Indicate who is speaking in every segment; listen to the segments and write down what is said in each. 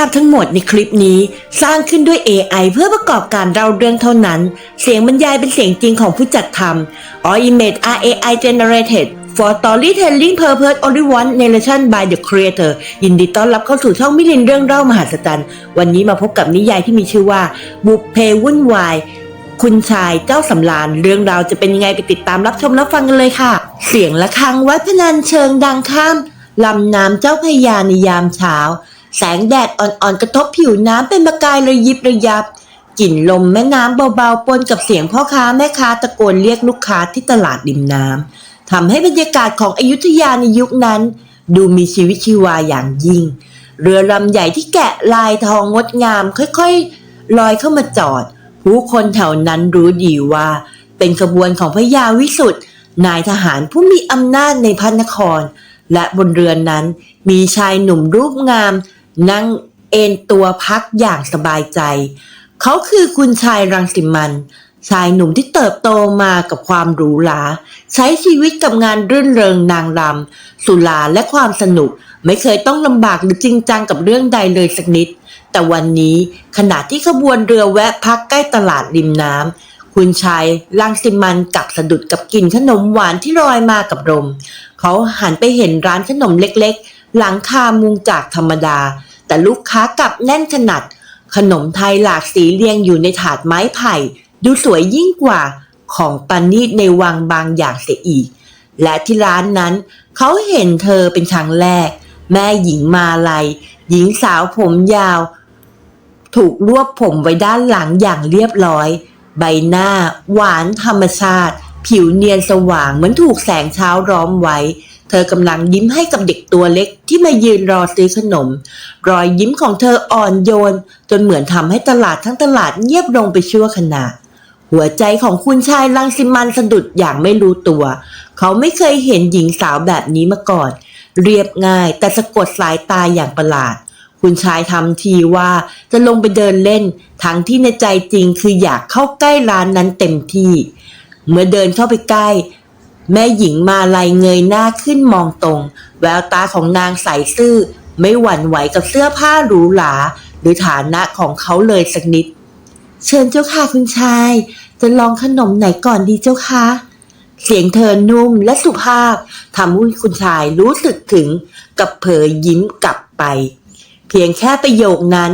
Speaker 1: าพทั้งหมดในคลิปนี้ สร้างขึ้นด้วย AI เพื่อประกอบการเล่าเรื่องเท่านั้น เสียงบรรยายเป็นเสียงจริงของผู้จัดทำ All image are AI generated for storytelling purpose only one narration by the creator ยินดีต้อนรับเข้าสู่ช่องมิลินเรื่องเล่ามหาศจรรย์ วันนี้มาพบกับนิยายที่มีชื่อว่า บุพเพวุ่นวาย คุณชายเจ้าสำราญเรื่องราวจะเป็นยังไงไปติดตามรับชมรับฟังกันเลยค่ะ เสียงะระฆังวัดพนันเชิงดังข้ามลำน้ำเจ้าพยาในยามเช้า แสงแดดอ่อนๆกระทบผิวน้ำเป็นประกายระยิบระยับ กลิ่นลมแม่น้ำเบาๆปนกับเสียงพ่อค้าแม่ค้าตะโกนเรียกลูกค้าที่ตลาดริมน้ำทำให้บรรยากาศของอยุธยาในยุคนั้น ดูมีชีวิตชีวาอย่างยิ่ง เรือลำใหญ่ที่แกะลายทองงดงาม ค่อยๆลอยเข้ามาจอด ผู้คนแถวนั้นรู้ดีว่า เป็นขบวนของพระยาวิสุทธ์นายทหารผู้มีอำนาจในพระนคร และบนเรือนนั้นมีชายหนุ่มรูปงาม นั่งเอนตัวพักอย่างสบายใจ เขาคือคุณชายรังสิมัน ชายหนุ่มที่เติบโตมากับความหรูหรา ใช้ชีวิตกับงานรื่นเริงนางรำสุราและความสนุก ไม่เคยต้องลำบากหรือจริงจังกับเรื่องใดเลยสักนิด แต่วันนี้ขณะที่ขบวนเรือแวะพักใกล้ตลาดริมน้ำคุณชายลังสิมันกับสะดุดกับกลิ่นขนมหวานที่ลอยมากับลมเขาหันไปเห็นร้านขนมเล็ก หลังคามุงจากธรรมดา แต่ลูกค้ากลับแน่นขนาด ขนมไทยหลากสีเรียงอยู่ในถาดไม้ไผ่ ดูสวยยิ่งกว่าของปานีตในวังบางอย่างเสียอีก และที่ร้านนั้น เขาเห็นเธอเป็นครั้งแรก แม่หญิงมาลัย หญิงสาวผมยาว ถูกรวบผมไว้ด้านหลังอย่างเรียบร้อย ใบหน้า หวานธรรมชาติ ผิวเนียนสว่างเหมือนถูกแสงเช้าร้อมไว้ เธอกำลังยิ้มให้กับเด็กตัวเล็กที่มายืนรอซื้อขนม รอยยิ้มของเธออ่อนโยน จนเหมือนทำให้ตลาดทั้งตลาดเงียบลงไปชั่วขณะ หัวใจของคุณชายลังสิมันสะดุดอย่างไม่รู้ตัว เขาไม่เคยเห็นหญิงสาวแบบนี้มาก่อน เรียบง่ายแต่สะกดสายตาอย่างประหลาด คุณชายทำทีว่าจะลงไปเดินเล่น ทั้งที่ในใจจริงคืออยากเข้าใกล้ร้านนั้นเต็มที่ เมื่อเดินเข้าไปใกล้ แม่หญิงมาลัยเงยหน้าขึ้นมองตรง แววตาของนางใสซื่อ ไม่หวั่นไหวกับเสื้อผ้าหรูหรา หรือฐานะของเขาเลยสักนิด เชิญเจ้าค่ะคุณชาย จะลองขนมไหนก่อนดีเจ้าคะเสียงเธอนุ่มและสุภาพทำให้คุณชายรู้สึกถึงกับเผยยิ้มกลับไป เพียงแค่ประโยคนั้น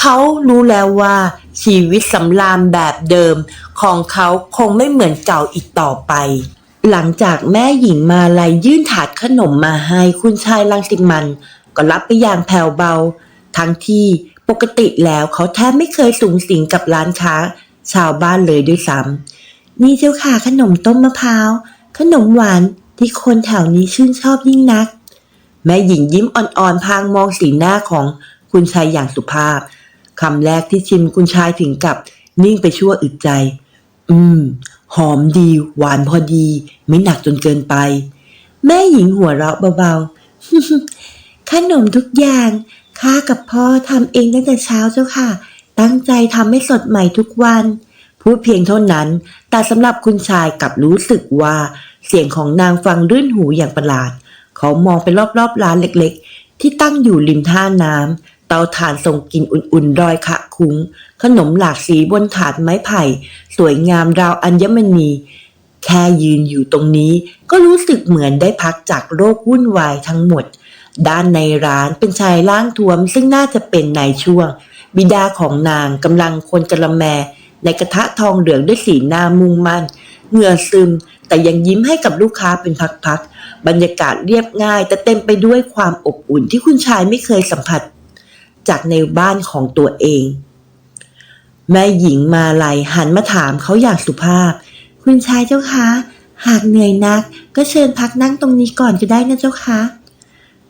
Speaker 1: เขารู้แล้วว่าชีวิตสำราญแบบเดิมของเขาคงไม่เหมือนเก่าอีกต่อไป หลังจากแม่หญิงมาลัยยื่นถาดขนมมาให้คุณชายลังสิมัน ก็รับไปอย่างแผ่วเบา ทั้งที่ปกติแล้วเขาแทบไม่เคยสูงสิงกับร้านค้า ชาวบ้านเลยด้วยซ้ำนี่เจ้าค่ะขนมต้มมะพร้าว ขนมหวานที่คนแถวนี้ชื่นชอบยิ่งนัก แม่หญิงยิ้มอ่อนๆ พางมองสีหน้าของคุณชายอย่างสุภาพคำแรกที่ชิมคุณชายถึงกับนิ่งไปชั่วอึดใจ อืม หอมดีหวานพอดี ไม่หนักจนเกินไป แม่หญิงหัวเราะเบาๆ ขนมทุกอย่างข้ากับพ่อทำเองตั้งแต่เช้าเจ้าค่ะ ตั้งใจทำให้สดใหม่ทุกวัน พูดเพียงเท่านั้น แต่สำหรับคุณชายกับรู้สึกว่า เสียงของนางฟังรื่นหูอย่างประหลาด เขามองไปรอบๆร้านเล็ก ๆ ที่ตั้งอยู่ริมท่าน้ำ เตาถ่านส่งกลิ่นอุ่นๆรอยขะคุ้ง ขนมหลากสีบนถาดไม้ไผ่ สวยงามราวอัญมณี แค่ยืนอยู่ตรงนี้ก็รู้สึกเหมือนได้พักจากโรควุ่นวายทั้งหมด ด้านในร้านเป็นชายร่างท้วม ซึ่งน่าจะเป็นนายช่วง บิดาของนางกำลังคนกระแม ในกระทะทองเหลืองด้วยสีหน้ามุ่งมั่นเหงื่อซึม แต่ยังยิ้มให้กับลูกค้าเป็นพักๆบรรยากาศเรียบง่าย แต่เต็มไปด้วยความอบอุ่นที่คุณชายไม่เคยสัมผัส จากในบ้านของตัวเอง แม่หญิงมาลัยหันมาถามเขาอย่างสุภาพ คุณชายเจ้าคะ หากเหนื่อยนัก ก็เชิญพักนั่งตรงนี้ก่อนก็ได้นะเจ้าคะ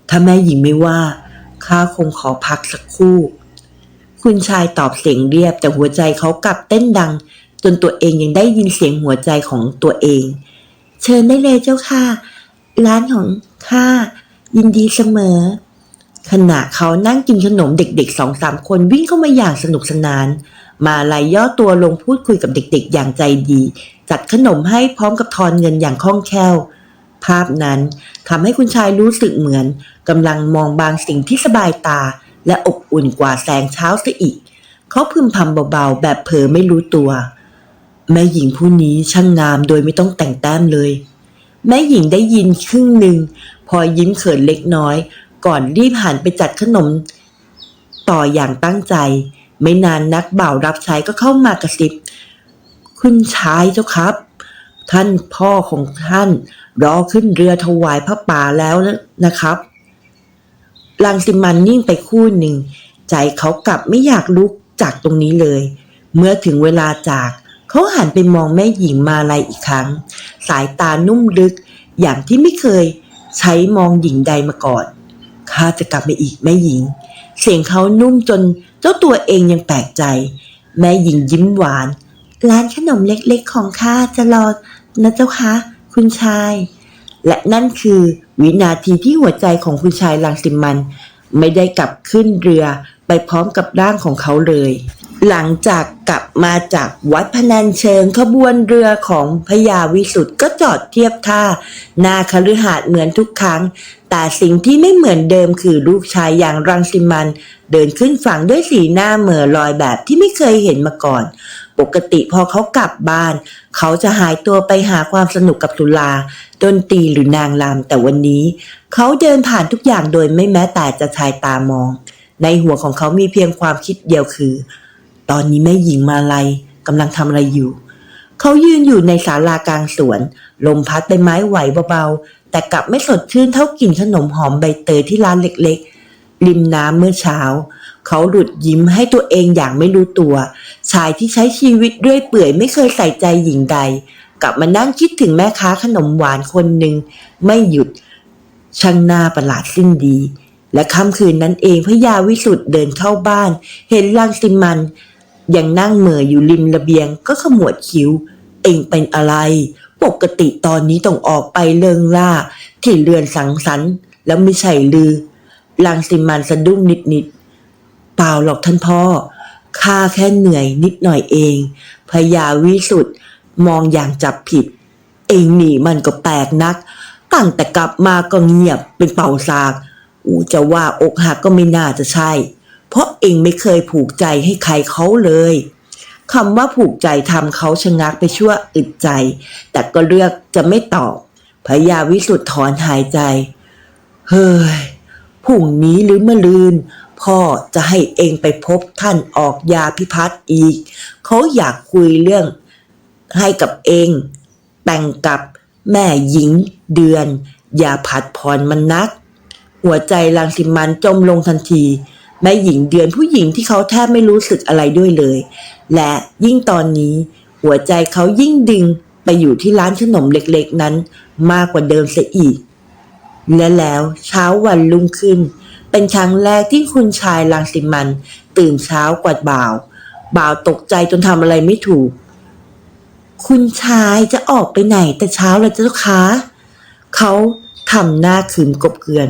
Speaker 1: ถ้าแม่หญิงไม่ว่าข้าคงขอพักสักครู่ คุณชายตอบเสียงเรียบแต่หัวใจเขากลับเต้นดัง จนตัวเองยังได้ยินเสียงหัวใจของตัวเอง เชิญได้เลยเจ้าค่ะ ร้านของข้ายินดีเสมอ ขณะเขานั่งกินขนมเด็กๆสองสามคนวิ่งเข้ามาอย่างสนุกสนาน มาลายย่อตัวลงพูดคุยกับเด็กๆ อย่างใจดี จัดขนมให้พร้อมกับทอนเงินอย่างคล่องแคล่ว ภาพนั้นทำให้คุณชายรู้สึกเหมือนกำลังมองบางสิ่งที่สบายตา และอบอุ่นกว่าแสงเช้าซะอีก เขาพึมพำเบาๆ แบบเผลอไม่รู้ตัว แม่หญิงผู้นี้ช่างงามโดยไม่ต้องแต่งแต้มเลย แม่หญิงได้ยินครึ่งหนึ่งพอยิ้มเขินเล็กน้อย ก่อนรีบหันไปจัดขนม ต่ออย่างตั้งใจ ไม่นานนักบ่าวรับใช้ก็เข้ามากระซิบ คุณชายเจ้าครับ ท่านพ่อของท่านรอขึ้นเรือถวายพระป่าแล้วนะครับลังสิมันนิ่งไปคู่หนึ่ง ใจเขากลับไม่อยากลุกจากตรงนี้เลย เมื่อถึงเวลาจากเขาหันไปมองแม่หญิงมาลัยอีกครั้ง สายตานุ่มลึก อย่างที่ไม่เคยใช้มองหญิงใดมาก่อน ข้าจะกลับไปอีกแม่หญิง เสียงเขานุ่มจนเจ้าตัวเองยังแปลกใจ แม่หญิงยิ้มหวาน ร้านขนมเล็กๆของข้าจะรอนะเจ้าคะ คุณชาย และนั่นคือวินาทีที่หัวใจของคุณชายลังสิมัน ไม่ได้กลับขึ้นเรือไปพร้อมกับร่างของเขาเลย หลังจากกลับมาจากวัดพนัญเชิงขบวนเรือของพญาวิสุทธ์ก็จอดเทียบท่าหนาคฤหาสน์เหมือนทุกครั้ง แต่สิ่งที่ไม่เหมือนเดิมคือลูกชายอย่างรังสิมัน เดินขึ้นฝั่งด้วยสีหน้าเหม่อลอยแบบที่ไม่เคยเห็นมาก่อน ปกติพอเขากลับบ้าน เขาจะหายตัวไปหาความสนุกกับสุราดนตรีหรือนางรำแต่วันนี้ เขาเดินผ่านทุกอย่างโดยไม่แม้แต่จะชายตามอง ในหัวของเขามีเพียงความคิดเดียวคือ ตอนนี้แม่หญิงมาลัยกำลังทำอะไรอยู่ เขายืนอยู่ในศาลากลางสวน ลมพัดใบไม้ไหวเบาๆ แต่กลับไม่สดชื่นเท่ากลิ่นขนมหอมใบเตยที่ร้านเล็กๆ ริมน้ำเมื่อเช้า เขาหลุดยิ้มให้ตัวเองอย่างไม่รู้ตัว ชายที่ใช้ชีวิตเรื่อยเปื่อยไม่เคยใส่ใจหญิงใด กลับมานั่งคิดถึงแม่ค้าขนมหวานคนหนึ่งไม่หยุดช่างหน้าประหลาดสิ้นดีและค่ำคืนนั้นเองพระยาวิสุทธ์เดินเข้าบ้าน เห็นลังสิมัน ยังนั่งเหม่ออยู่ริมระเบียงก็ขมวดคิ้ว เองเป็นอะไร ปกติตอนนี้ต้องออกไปเลิงล่า ที่เรือนสังสรรค์ แล้วไม่ใช่ลือลังสิมันสะดุ้งนิดๆเปล่าหรอกท่านพ่อข้าแค่เหนื่อยนิดหน่อยเองพญาวิสุทธ์มองอย่างจับผิด เองหนีมันก็แปลกนัก ตั้งแต่กลับมาก็เงียบเป็นเป่าซาก อูจะว่าอกหักก็ไม่น่าจะใช่ เพราะเองไม่เคยผูกใจให้ใครเขาเลยคำว่าผูกใจทำเขาชะงักไปชั่วอึดใจ แต่ก็เลือกจะไม่ตอบพญาวิสุทธ์ถอนหายใจ เฮ้ยพรุ่งนี้หรือมะลืน พ่อจะให้เองไปพบท่านออกยาพิพัฒน์อีก เขาอยากคุยเรื่องให้กับเอง แต่งกับแม่หญิงเดือน อย่าผัดผ่อนมันนัก หัวใจลังสิมันจมลงทันที แม่หญิงเดือนผู้หญิงที่เขาแทบไม่รู้สึกอะไรด้วยเลย และยิ่งตอนนี้ หัวใจเขายิ่งดึงไปอยู่ที่ร้านขนมเล็กๆนั้น มากกว่าเดิมเสียอีก และแล้วเช้าวันรุ่งขึ้น เป็นครั้งแรกที่คุณชายลังสิมัน ตื่นเช้ากว่าบ่าว บ่าวตกใจจนทำอะไรไม่ถูก คุณชายจะออกไปไหนแต่เช้าเลยเจ้าคะเขาทำหน้าขืนกบเกลือน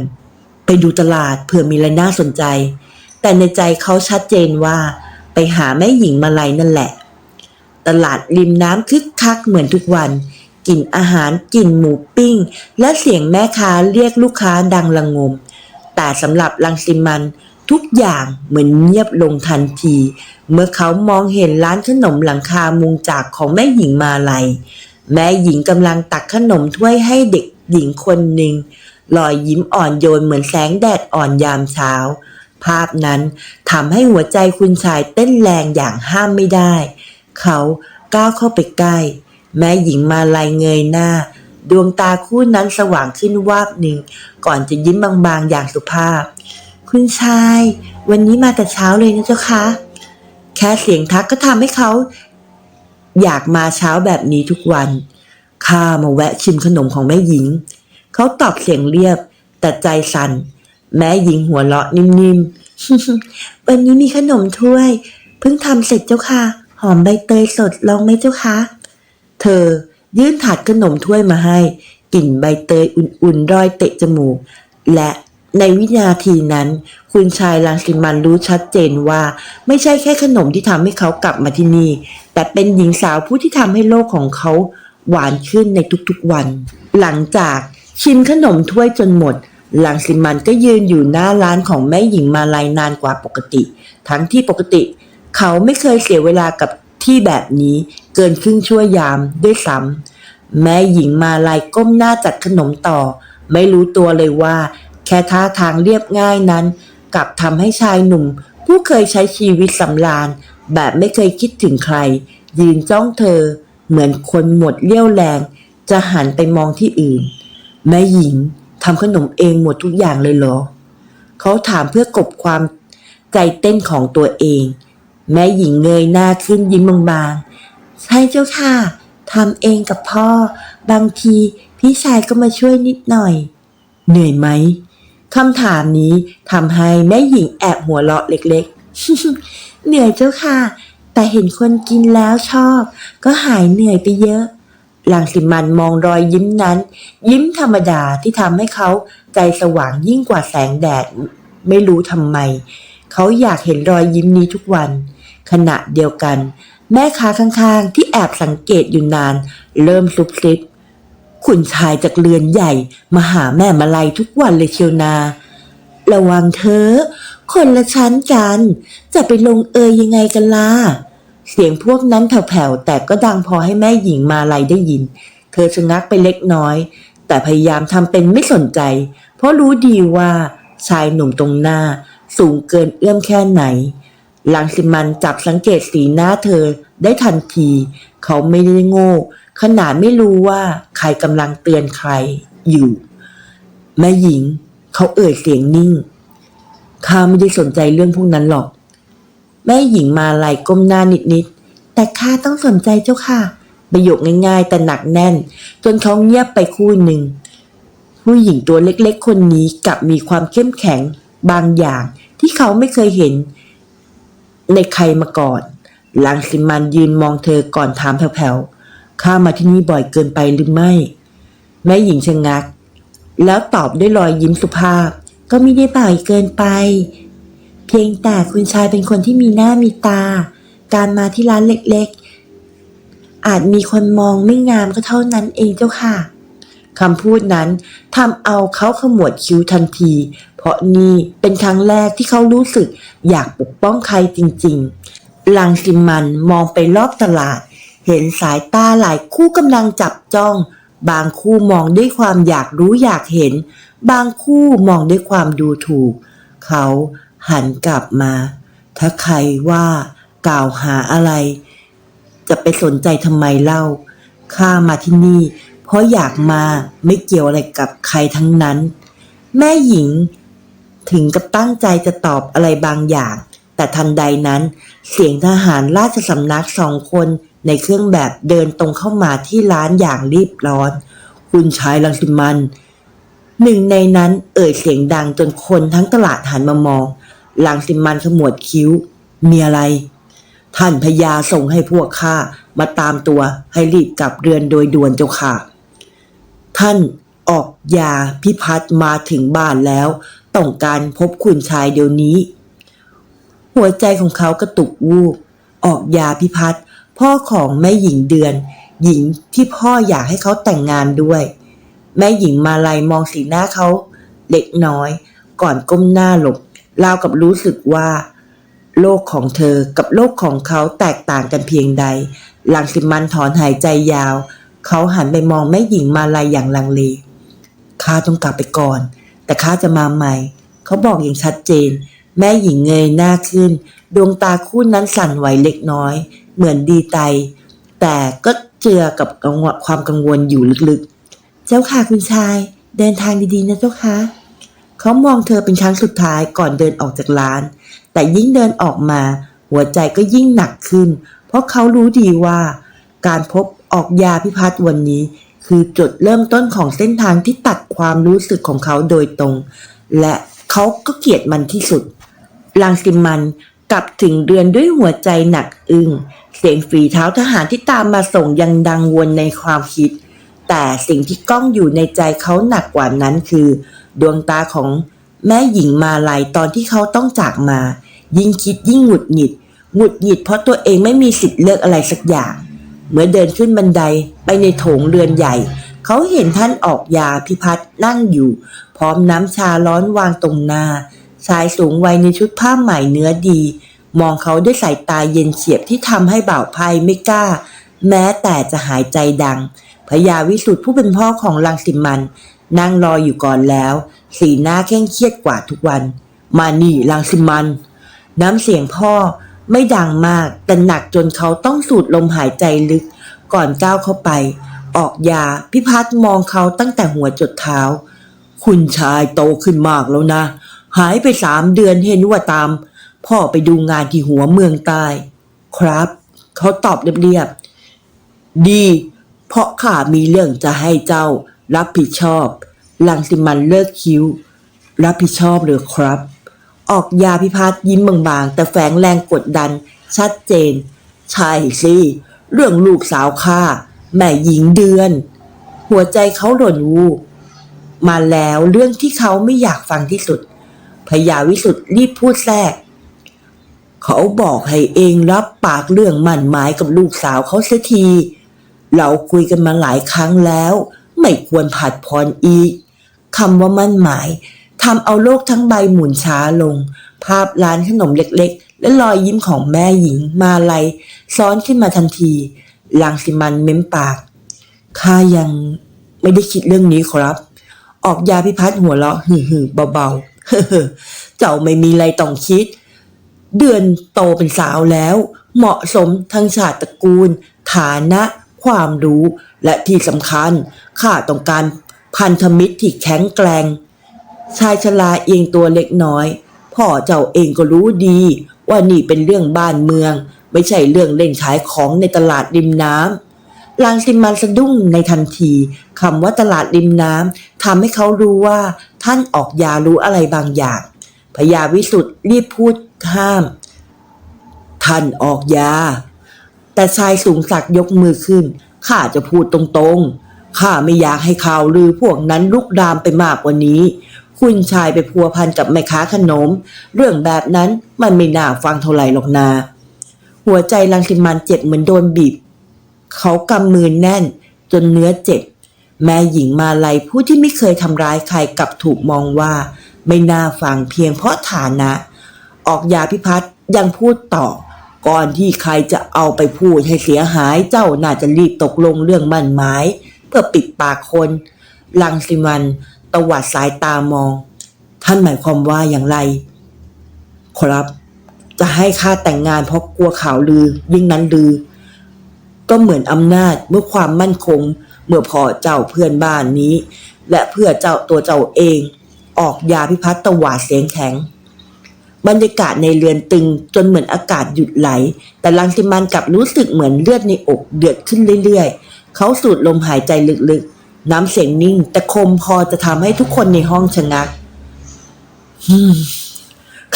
Speaker 1: ไปดูตลาดเผื่อมีอะไรน่าสนใจ แต่ในใจเขาชัดเจนว่า ไปหาแม่หญิงมาลัยนั่นแหละ ตลาดริมน้ำคึกคักเหมือนทุกวันกลิ่นอาหารกลิ่นหมูปิ้ง และเสียงแม่ค้าเรียกลูกค้าดังระงม แต่สำหรับลังสิมันทุกอย่างเหมือนเงียบลงทันที เมื่อเขามองเห็นร้านขนมหลังคามุงจากของแม่หญิงมาลัยแม่หญิงกำลังตักขนมถ้วยให้เด็กหญิงคนหนึ่งรอยยิ้มอ่อนโยนเหมือนแสงแดดอ่อนยามเช้า ภาพนั้นทำให้หัวใจคุณชายเต้นแรงอย่างห้ามไม่ได้ เขาก้าวเข้าไปใกล้ แม่หญิงมาลายเงยหน้า ดวงตาคู่นั้นสว่างขึ้นวาบหนึ่ง ก่อนจะยิ้มบางๆอย่างสุภาพ คุณชาย วันนี้มาแต่เช้าเลยนะเจ้าคะ แค่เสียงทักก็ทำให้เขา อยากมาเช้าแบบนี้ทุกวันข้ามาแวะชิมขนมของแม่หญิง เขาตอบเสียงเรียบแต่ใจสั่น แม่หญิงหัวเราะนิ่มๆ วันนี้มีขนมถ้วย เพิ่งทำเสร็จเจ้าค่ะ หอมใบเตยสดลองไหมเจ้าคะเธอยื่นถาดขนมถ้วยมาให้กลิ่นใบเตยอุ่นๆรอยเตะจมูก และในวินาทีนั้น คุณชายลังสิมันรู้ชัดเจนว่า ไม่ใช่แค่ขนมที่ทำให้เขากลับมาที่นี่ แต่เป็นหญิงสาวผู้ที่ทำให้โลกของเขาหวานขึ้นในทุกๆวัน หลังจากชิมขนมถ้วยจนหมด หลังสิมันก็ยืนอยู่หน้าร้านของแม่หญิงมาลายนานกว่าปกติ ทั้งที่ปกติ เขาไม่เคยเสียเวลากับที่แบบนี้เกินครึ่งชั่วยามด้วยซ้ำแม่หญิงมาลายก้มหน้าจัดขนมต่อ ไม่รู้ตัวเลยว่า แค่ท่าทางเรียบง่ายนั้น กลับทำให้ชายหนุ่ม ผู้เคยใช้ชีวิตสำราญ แบบไม่เคยคิดถึงใคร ยืนจ้องเธอ เหมือนคนหมดเรี่ยวแรง จะหันไปมองที่อื่น แม่หญิง ทำขนมเองหมดทุกอย่างเลยเหรอ เขาถามเพื่อกบความใจเต้นของตัวเอง แม่หญิงเงยหน้าขึ้นยิ้มบางๆ ใช่เจ้าค่ะทำเองกับพ่อ บางทีพี่ชายก็มาช่วยนิดหน่อย เหนื่อยไหมคำถามนี้ทำให้แม่หญิงแอบหัวเราะเล็กๆ เหนื่อยเจ้าค่ะ แต่เห็นคนกินแล้วชอบ ก็หายเหนื่อยไปเยอะ ลังสิมันมองรอยยิ้มนั้น ยิ้มธรรมดาที่ทำให้เขาใจสว่างยิ่งกว่าแสงแดด ไม่รู้ทำไม เขาอยากเห็นรอยยิ้มนี้ทุกวัน ขณะเดียวกัน แม่ค้าข้างๆ ที่แอบสังเกตอยู่นาน เริ่มซุบซิบคุณชายจากเรือนใหญ่ มาหาแม่มาลัยทุกวันเลยเชียวนา ระวังเธอ คนละชั้นกัน จะไปลงเอยยังไงกันล่ะ เสียงพวกนั้นแผ่วๆแต่ก็ดังพอให้แม่หญิงมาลัยได้ยิน เธอชะงักไปเล็กน้อย แต่พยายามทำเป็นไม่สนใจ เพราะรู้ดีว่าชายหนุ่มตรงหน้า สูงเกินเอื้อมแค่ไหนลังสิมันจับสังเกตสีหน้าเธอได้ทันที เขาไม่ได้โง่ ขนาดไม่รู้ว่าใครกำลังเตือนใครอยู่ แม่หญิง เขาเอ่ยเสียงนิ่งข้าไม่ได้สนใจเรื่องพวกนั้นหรอก แม่หญิงมาลายก้มหน้านิดๆแต่ข้าต้องสนใจเจ้าค่ะ ประโยคง่ายๆ แต่หนักแน่น จนเขาเงียบไปคู่หนึ่ง ผู้หญิงตัวเล็กๆ คนนี้กลับมีความเข้มแข็ง บางอย่างที่เขาไม่เคยเห็น ในใครมาก่อนลังสิมันยืนมองเธอก่อนถามแผ่วๆ ข้ามาที่นี่บ่อยเกินไปหรือไม่ แม่หญิงชะงัก แล้วตอบด้วยรอยยิ้มสุภาพ ก็ไม่ได้บ่อยเกินไป เพียงแต่คุณชายเป็นคนที่มีหน้ามีตา การมาที่ร้านเล็กๆ อาจมีคนมองไม่งามก็เท่านั้นเองเจ้าค่ะคำพูดนั้นทำเอาเขาขมวดคิ้วทันที เพราะนี่เป็นครั้งแรกที่เขารู้สึกอยากปกป้องใครจริงๆ ลังสิมันมองไปรอบตลาด เห็นสายตาหลายคู่กำลังจับจ้อง บางคู่มองด้วยความอยากรู้อยากเห็น บางคู่มองด้วยความดูถูก เขา หันกลับมา ถ้าใครว่ากล่าวหาอะไร จะไปสนใจทำไมเล่า ข้ามาที่นี่ เพราะอยากมาไม่เกี่ยวอะไรกับใครทั้งนั้น แม่หญิง ถึงกับตั้งใจจะตอบอะไรบางอย่าง แต่ทันใดนั้น เสียงทหารราชสำนักสองคนในเครื่องแบบเดินตรงเข้ามาที่ร้านอย่างรีบร้อน คุณชายลังสิมัน หนึ่งในนั้นเอ่ยเสียงดังจนคนทั้งตลาดหันมามอง ลังสิมันขมวดคิ้ว มีอะไร ท่านพญาส่งให้พวกข้ามาตามตัวให้รีบกลับเรือนโดยด่วนเจ้าค่ะ ท่านออกยาพิพัฒมาถึงบ้านแล้ว ต้องการพบคุณชายเดี๋ยวนี้ หัวใจของเขากระตุกวูบออกยาพิพัฒพ่อของแม่หญิงเดือน หญิงที่พ่ออยากให้เขาแต่งงานด้วย แม่หญิงมาลัยมองสีหน้าเขาเล็กน้อย ก่อนก้มหน้าหลบ ราวกับรู้สึกว่า โลกของเธอกับโลกของเขาแตกต่างกันเพียงใด หลังสิมันถอนหายใจยาว เขาหันไปมองแม่หญิงมาลายอย่างลังเลข้าต้องกลับไปก่อน แต่ข้าจะมาใหม่ เขาบอกอย่างชัดเจน แม่หญิงเงยหน้าขึ้น ดวงตาคู่นั้นสั่นไหวเล็กน้อย เหมือนดีใจแต่ก็เจือกับกังวลความกังวลอยู่ลึกๆ เจ้าค่ะคุณชาย เดินทางดีๆนะเจ้าค่ะ เขามองเธอเป็นครั้งสุดท้ายก่อนเดินออกจากร้าน แต่ยิ่งเดินออกมา หัวใจก็ยิ่งหนักขึ้น เพราะเขารู้ดีว่า การพบออกยาพิพัฒน์วันนี้ คือจุดเริ่มต้นของเส้นทางที่ตัดความรู้สึกของเขาโดยตรง และเขาก็เกลียดมันที่สุดลังสิมันกลับถึงเรือนด้วยหัวใจหนักอึ้ง เสียงฝีเท้าทหารที่ตามมาส่งยังดังวนในความคิด แต่สิ่งที่ก้องอยู่ในใจเขาหนักกว่านั้นคือ ดวงตาของแม่หญิงมาลายตอนที่เขาต้องจากมา ยิ่งคิดยิ่งหงุดหงิดหงุดหงิดเพราะตัวเองไม่มีสิทธิ์เลือกอะไรสักอย่าง เมื่อเดินขึ้นบันไดไปในโถงเรือนใหญ่ เขาเห็นท่านออกยาพิพัฒน์นั่งอยู่ พร้อมน้ำชาร้อนวางตรงหน้าชายสูงวัยในชุดผ้าไหมเนื้อดี มองเขาด้วยสายตาเย็นเฉียบที่ทำให้บ่าวไพ่ไม่กล้า แม้แต่จะหายใจดังพญาวิสุทธ์ผู้เป็นพ่อของลังสิมัน นั่งรออยู่ก่อนแล้ว สีหน้าเคร่งเครียดกว่าทุกวัน มานี่ลังสิมัน น้ำเสียงพ่อไม่ดังมาก แต่หนักจนเขาต้องสูดลมหายใจลึก ก่อนก้าวเข้าไป ออกยาพิพัฒน์มองเขาตั้งแต่หัวจดเท้า คุณชายโตขึ้นมากแล้วนะ หายไปสามเดือนเห็นว่าตาม พ่อไปดูงานที่หัวเมืองใต้ครับ เขาตอบเรียบๆดี เพราะข้ามีเรื่องจะให้เจ้า รับผิดชอบ ลังสิมันเลิกคิ้ว รับผิดชอบหรือครับ ออกยาพิพัฒน์ยิ้มบางๆ แต่แฝงแรงกดดัน ชัดเจน ใช่สิ เรื่องลูกสาวข้าแม่หญิงเดือน หัวใจเขาหล่นวูบมาแล้วเรื่องที่เขาไม่อยากฟังที่สุดพญาวิสุทธ์รีบพูดแทรก เขาบอกให้เองรับปากเรื่องมั่นหมายกับลูกสาวเขาเสียที เราคุยกันมาหลายครั้งแล้ว ไม่ควรผัดพรอีกคำว่ามั่นหมายทำเอาโลกทั้งใบหมุนช้าลง ภาพร้านขนมเล็กๆ และรอยยิ้มของแม่หญิงมาลัยซ้อนขึ้นมาทันทีลังสิมันเม้มปากข้ายังไม่ได้คิดเรื่องนี้ครับ ออกยาพิพัฒน์หัวเราะหึ่ๆเบาๆ เจ้าไม่มีอะไรต้องคิด เดือนโตเป็นสาวแล้ว เหมาะสมทั้งชาติตระกูล ฐานะ ความรู้ และที่สำคัญข้าต้องการพันธมิตรที่แข็งแกร่งชายชราเอียงตัวเล็กน้อย พ่อเจ้าเองก็รู้ดี ว่านี่เป็นเรื่องบ้านเมือง ไม่ใช่เรื่องเล่นขายของในตลาดริมน้ำลางสิมันสะดุ้งในทันทีคำว่าตลาดริมน้ำทำให้เขารู้ว่าท่านออกยารู้อะไรบางอย่างพญาวิสุทธ์รีบพูดห้าม ท่านออกยา แต่ชายสูงสักดิ์ยกมือขึ้น ข้าจะพูดตรงๆ ข้าไม่อยากให้ข่าวลือพวกนั้นลุกรามไปมากกว่านี้ คุณชายไปพัวพันกับแม่ค้าขนม เรื่องแบบนั้นมันไม่น่าฟังเท่าไหร่หรอกนา หัวใจลังสิมันเจ็บเหมือนโดนบีบ เขากำมือแน่นจนเนื้อเจ็บ แม่หญิงมาลัยผู้ที่ไม่เคยทำร้ายใครกลับถูกมองว่า ไม่น่าฟังเพียงเพราะฐานะ ออกยาพิพัฒน์ยังพูดต่อ ก่อนที่ใครจะเอาไปพูดให้เสียหายเจ้าน่าจะรีบตกลงเรื่องมั่นหมาย เพื่อปิดปากคนลังสิมันตวัดสายตามอง ท่านหมายความว่าอย่างไร ครับ จะให้ข้าแต่งงานเพราะกลัวข่าวลือ ยิ่งนั้นลือ ก็เหมือนอำนาจเมื่อความมั่นคง เมื่อพอเจ้าเพื่อนบ้านนี้ และเพื่อเจ้าตัวเจ้าเอง ออกยาพิพัฒน์ตวาดเสียงแข็ง บรรยากาศในเรือนตึงจนเหมือนอากาศหยุดไหล แต่ลังสิมันกลับรู้สึกเหมือนเลือดในอกเดือดขึ้นเรื่อยๆ เขาสูดลมหายใจลึกๆ น้ำเสียงนิ่ง แต่คมพอจะทำให้ทุกคนในห้องชะงัก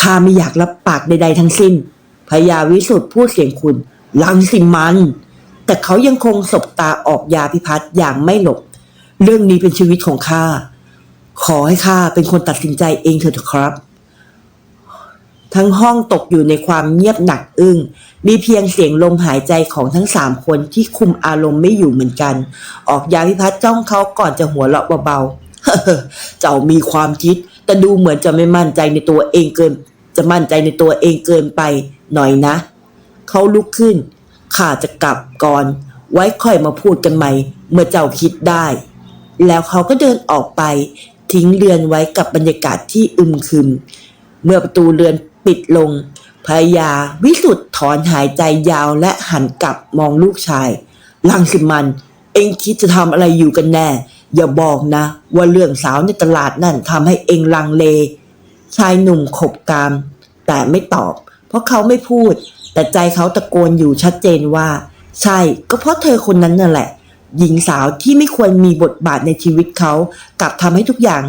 Speaker 1: ข้าไม่อยากรับปากใดๆทั้งสิ้นพญาวิสุทธ์พูดเสียงคุณ ลังสิมัน แต่เขายังคงสบตาออกยาพิพัฒน์อย่างไม่หลบ เรื่องนี้เป็นชีวิตของข้า ขอให้ข้าเป็นคนตัดสินใจเองเถอะครับ ทั้งห้องตกอยู่ในความเงียบหนักอึ้ง มีเพียงเสียงลมหายใจของทั้งสามคนที่คุมอารมณ์ไม่อยู่เหมือนกัน ออกยาพิพัฒน์จ้องเขาก่อนจะหัวเราะเบาๆ เจ้ามีความคิด แต่ดูเหมือนจะไม่มั่นใจในตัวเองเกิน จะมั่นใจในตัวเองเกินไปหน่อยนะ เขาลุกขึ้น ข้าจะกลับก่อน ไว้ค่อยมาพูดกันใหม่ เมื่อเจ้าคิดได้ แล้วเขาก็เดินออกไป ทิ้งเรือนไว้กับบรรยากาศที่อึมครึม เมื่อประตูเรือน ปิดลงพยาวิสุทธ์ถอนหายใจยาวและหันกลับมองลูกชายลังสิมัน เอ็งคิดจะทำอะไรอยู่กันแน่ อย่าบอกนะ ว่าเรื่องสาวในตลาดนั่นทำให้เอ็งลังเล ชายหนุ่มขบกาม แต่ไม่ตอบ เพราะเขาไม่พูด แต่ใจเขาตะโกนอยู่ชัดเจนว่า ใช่ก็เพราะเธอคนนั้นนั่นแหละ หญิงสาวที่ไม่ควรมีบทบาทในชีวิตเขากลับทำให้ทุกอย่าง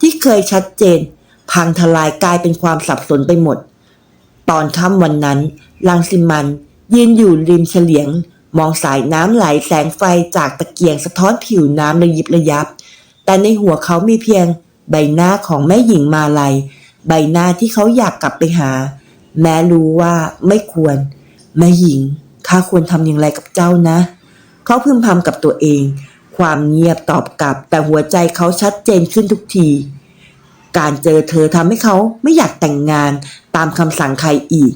Speaker 1: ที่เคยชัดเจน พังทลายกลายเป็นความสับสนไปหมด ตอนค่ำวันนั้นลังสิมันยืนอยู่ริมเฉลียง มองสายน้ำไหลแสงไฟจากตะเกียงสะท้อนผิวน้ำระยิบระยับ แต่ในหัวเขามีเพียงใบหน้าของแม่หญิงมาลัย ใบหน้าที่เขาอยากกลับไปหา แม้รู้ว่าไม่ควร แม่หญิงข้าควรทำอย่างไรกับเจ้านะ เขาพึมพำกับตัวเองคความเงียบตอบกลับ แต่หัวใจเขาชัดเจนขึ้นทุกที การเจอเธอทำให้เขาไม่อยากแต่งงานตามคำสั่งใครอีก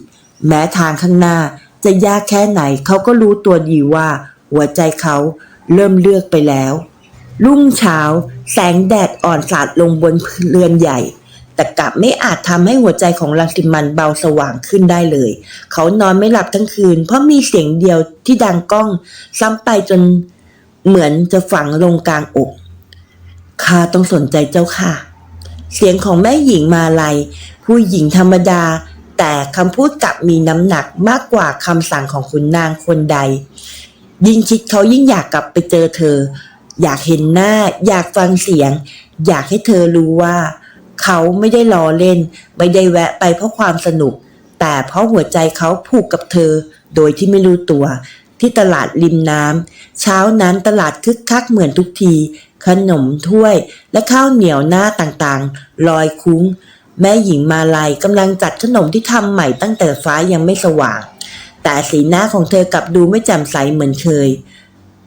Speaker 1: แม้ทางข้างหน้าจะยากแค่ไหนเขาก็รู้ตัวดีว่า หัวใจเขาเริ่มเลือกไปแล้ว รุ่งเช้า แสงแดดอ่อนสาดลงบนเรือนใหญ่ แต่กลับไม่อาจทำให้หัวใจของลังสิมันเบาสว่างขึ้นได้เลย เขานอนไม่หลับทั้งคืน เพราะมีเสียงเดียวที่ดังก้อง ซ้ำไปจนเหมือนจะฝังลงกลางอกข้าต้องสนใจเจ้าค่ะ เสียงของแม่หญิงมาลัย ผู้หญิงธรรมดา แต่คำพูดกลับมีน้ำหนักมากกว่าคำสั่งของขุนนางคนใด ยิ่งคิดเขายิ่งอยากกลับไปเจอเธอ อยากเห็นหน้า อยากฟังเสียง อยากให้เธอรู้ว่า เขาไม่ได้ล้อเล่น ไม่ได้แวะไปเพราะความสนุก แต่เพราะหัวใจเขาผูกกับเธอ โดยที่ไม่รู้ตัว ที่ตลาดริมน้ำเช้านั้นตลาดคึกคักเหมือนทุกที ขนมถ้วยและข้าวเหนียวหน้าต่างๆ ลอยคุ้ง แม่หญิงมาลัยกำลังจัดขนมที่ทำใหม่ตั้งแต่ฟ้ายังไม่สว่าง แต่สีหน้าของเธอกลับดูไม่แจ่มใสเหมือนเคย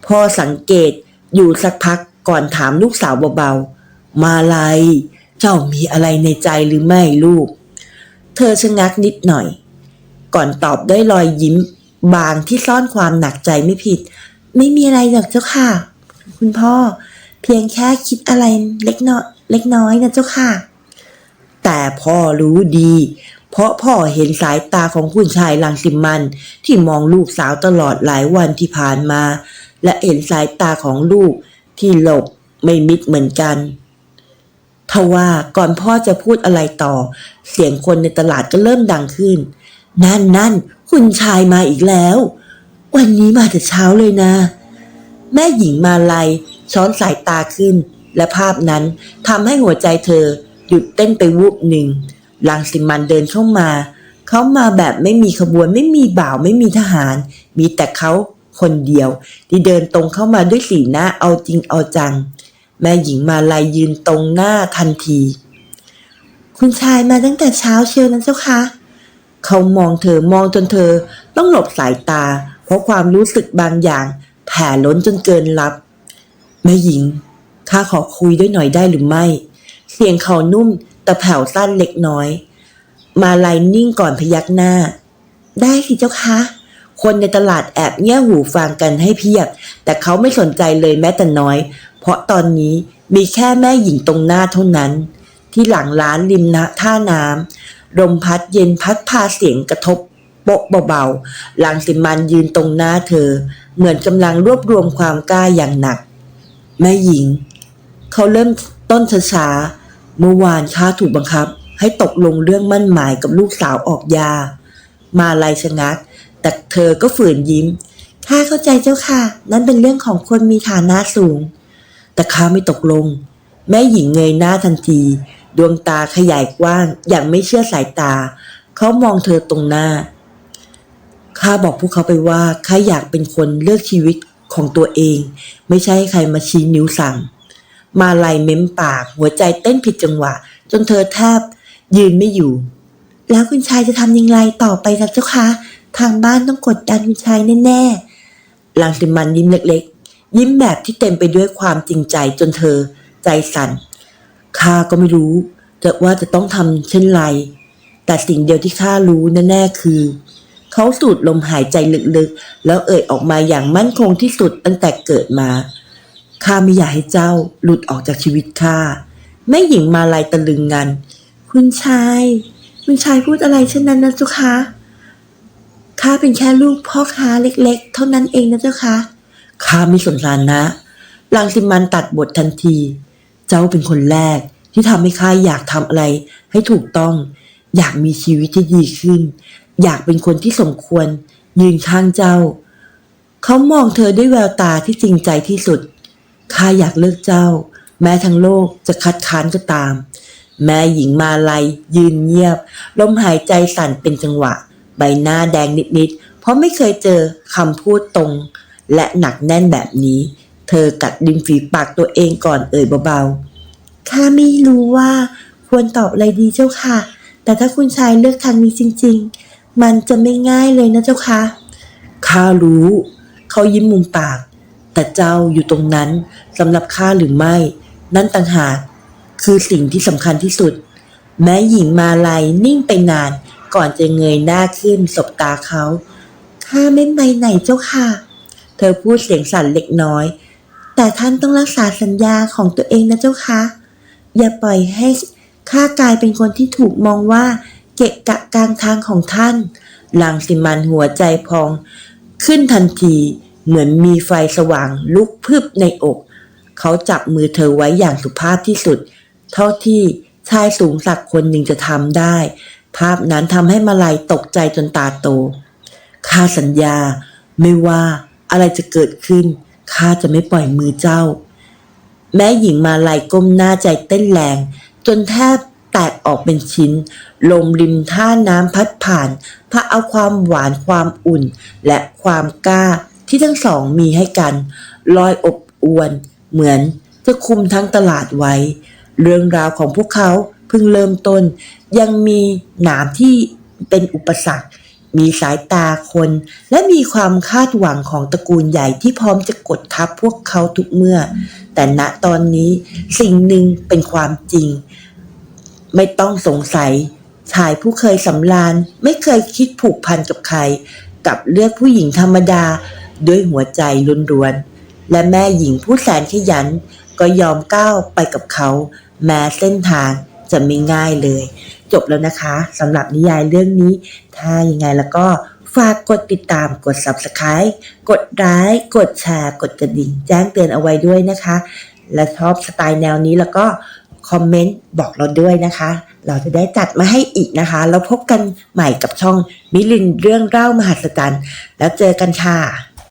Speaker 1: พ่อสังเกตอยู่สักพักก่อนถามลูกสาวเบาๆ มาลัย เจ้ามีอะไรในใจหรือไม่ลูก เธอชะงักนิดหน่อย ก่อนตอบด้วยรอยยิ้ม บางที่ซ่อนความหนักใจไม่ผิด ไม่มีอะไรหรอกเจ้าค่ะ คุณพ่อ เพียงแค่คิดอะไรเล็กน้อยเล็กน้อยนะเจ้าค่ะ แต่พ่อรู้ดี เพราะพ่อเห็นสายตาของคุณชายลังสิมัน ที่มองลูกสาวตลอดหลายวันที่ผ่านมา และเห็นสายตาของลูกที่หลบไม่มิดเหมือนกันทว่าก่อนพ่อจะพูดอะไรต่อ เสียงคนในตลาดก็เริ่มดังขึ้น นั่นนั่นคุณชายมาอีกแล้ว วันนี้มาแต่เช้าเลยนะ แม่หญิงมาลัยช้อนสายตาขึ้น และภาพนั้นทำให้หัวใจเธอหยุดเต้นไปวูบหนึ่งลังสิมันเดินเข้ามา เขามาแบบไม่มีขบวนไม่มีบ่าวไม่มีทหาร มีแต่เขาคนเดียว ที่เดินตรงเข้ามาด้วยสีหน้าเอาจริงเอาจัง แม่หญิงมาลายยืนตรงหน้าทันที คุณชายมาตั้งแต่เช้าเชียวนะเจ้าคะ เขามองเธอมองจนเธอต้องหลบสายตา เพราะความรู้สึกบางอย่างแผ่ล้นจนเกินรับแม่หญิงข้าขอคุยด้วยหน่อยได้หรือไม่ เสียงเขานุ่มแต่แผ่วสั้นเล็กน้อย มาลายนิ่งก่อนพยักหน้า ได้สิเจ้าคะคนในตลาดแอบเงี่ยหูฟังกันให้เพียบ แต่เขาไม่สนใจเลยแม้แต่น้อย เพราะตอนนี้มีแค่แม่หญิงตรงหน้าเท่านั้น ที่หลังร้านริมนะท่าน้ำ ลมพัดเย็นพัดพาเสียงกระทบโปะเบาๆหลังสิมันยืนตรงหน้าเธอ เหมือนกำลังรวบรวมความกล้าอย่างหนัก แม่หญิง เขาเริ่มต้นช้าๆเมื่อวานข้าถูกบังคับ ให้ตกลงเรื่องมั่นหมายกับลูกสาวออกยา มาลายชะงัก แต่เธอก็ฝืนยิ้มข้าเข้าใจเจ้าค่ะ นั่นเป็นเรื่องของคนมีฐานะสูง แต่ข้าไม่ตกลง แม่หญิงเงยหน้าทันที ดวงตาขยายกว้างอย่างไม่เชื่อสายตา เขามองเธอตรงหน้า ข้าบอกพวกเขาไปว่าข้าอยากเป็นคนเลือกชีวิตของตัวเอง ไม่ใช่ให้ใครมาชี้นิ้วสั่ง มาลายเม้มปาก หัวใจเต้นผิดจังหวะ จนเธอแทบยืนไม่อยู่ แล้วคุณชายจะทำยังไงต่อไปล่ะเจ้าคะ ทางบ้านต้องกดดันคุณชายแน่ๆลังสิมันยิ้มเล็กๆ ยิ้มแบบที่เต็มไปด้วยความจริงใจจนเธอใจสั่น ข้าก็ไม่รู้จะว่าจะต้องทำเช่นไร แต่สิ่งเดียวที่ข้ารู้แน่ๆคือ เขาสูดลมหายใจลึกๆ แล้วเอ่ยออกมาอย่างมั่นคงที่สุดตั้งแต่เกิดมา ข้าไม่อยากให้เจ้าหลุดออกจากชีวิตข้าแม่หญิงมาลายตะลึงงัน คุณชาย คุณชายพูดอะไรเช่นนั้นนะเจ้าคะข้าเป็นแค่ลูกพ่อค้าเล็ก ๆ เท่านั้นเองนะเจ้าคะข้าไม่สนสารนะลังสิมันตัดบททันที เจ้าเป็นคนแรกที่ทำให้ข้าอยากทำอะไรให้ถูกต้อง อยากมีชีวิตที่ดีขึ้น อยากเป็นคนที่สมควร ยืนข้างเจ้า เขามองเธอด้วยแววตาที่จริงใจที่สุดข้าอยากเลิกเจ้า แม้ทั้งโลกจะคัดค้านก็ตาม แม่หญิงมาลัยยืนเงียบ ลมหายใจสั่นเป็นจังหวะ ใบหน้าแดงนิดๆเพราะไม่เคยเจอคำพูดตรง และหนักแน่นแบบนี้ เธอกัดริมฝีปากตัวเองก่อนเอ่ยเบาๆ ข้าไม่รู้ว่าควรตอบอะไรดีเจ้าค่ะ แต่ถ้าคุณชายเลือกทางนี้จริง ๆ มันจะไม่ง่ายเลยนะเจ้าค่ะ ข้ารู้ เขายิ้มมุมปาก แต่เจ้าอยู่ตรงนั้นสำหรับข้าหรือไม่ นั่นต่างหากคือสิ่งที่สำคัญที่สุด แม้หญิงมาลัยนิ่งไปนาน ก่อนจะเงยหน้าขึ้นสบตาเขา ข้าไม่ไปไหนเจ้าค่ะ เธอพูดเสียงสั่นเล็กน้อย แต่ท่านต้องรักษาสัญญาของตัวเองนะเจ้าคะ อย่าปล่อยให้ข้ากลายเป็นคนที่ถูกมองว่า เกะกะกลางทางของท่านลังสิมันหัวใจพอง ขึ้นทันทีเหมือนมีไฟสว่างลุกพึบในอก เขาจับมือเธอไว้อย่างสุภาพที่สุด เท่าที่ชายสูงสักคนหนึ่งจะทำได้ ภาพนั้นทำให้มาลัยตกใจจนตาโตข้าสัญญาไม่ว่าอะไรจะเกิดขึ้น ข้าจะไม่ปล่อยมือเจ้า แม่หญิงมาลัยก้มหน้าใจเต้นแรง จนแทบแตกออกเป็นชิ้น ลมริมท่าน้ำพัดผ่านพาเอาความหวานความอุ่น และความกล้าที่ทั้งสองมีให้กันลอยอบอวน เหมือนจะคุมทั้งตลาดไว้ เรื่องราวของพวกเขาเพิ่งเริ่มต้น ยังมีหนามที่เป็นอุปสรรค มีสายตาคน และมีความคาดหวังของตระกูลใหญ่ที่พร้อมจะกดทับพวกเขาทุกเมื่อ แต่ณตอนนี้สิ่งหนึ่งเป็นความจริง ไม่ต้องสงสัย ชายผู้เคยสำราญไม่เคยคิดผูกพันกับใคร กับเลือกผู้หญิงธรรมดาด้วยหัวใจล้วนๆและแม่หญิงผู้แสนขยันก็ยอมก้าวไปกับเขา แม้เส้นทางจะไม่ง่ายเลย จบแล้วนะคะสำหรับนิยายเรื่องนี้ ถ้ายังไงแล้วก็ฝากกดติดตามกด subscribe กดไลค์กดแชร์ กดกระดิ่งแจ้งเตือนเอาไว้ด้วยนะคะ และชอบสไตล์แนวนี้แล้วก็คอมเมนต์บอกเราด้วยนะคะ เราจะได้จัดมาให้อีกนะคะ แล้วพบกันใหม่กับช่องมิลินเรื่องเล่ามหัศจรรย์ แล้วเจอกันค่ะ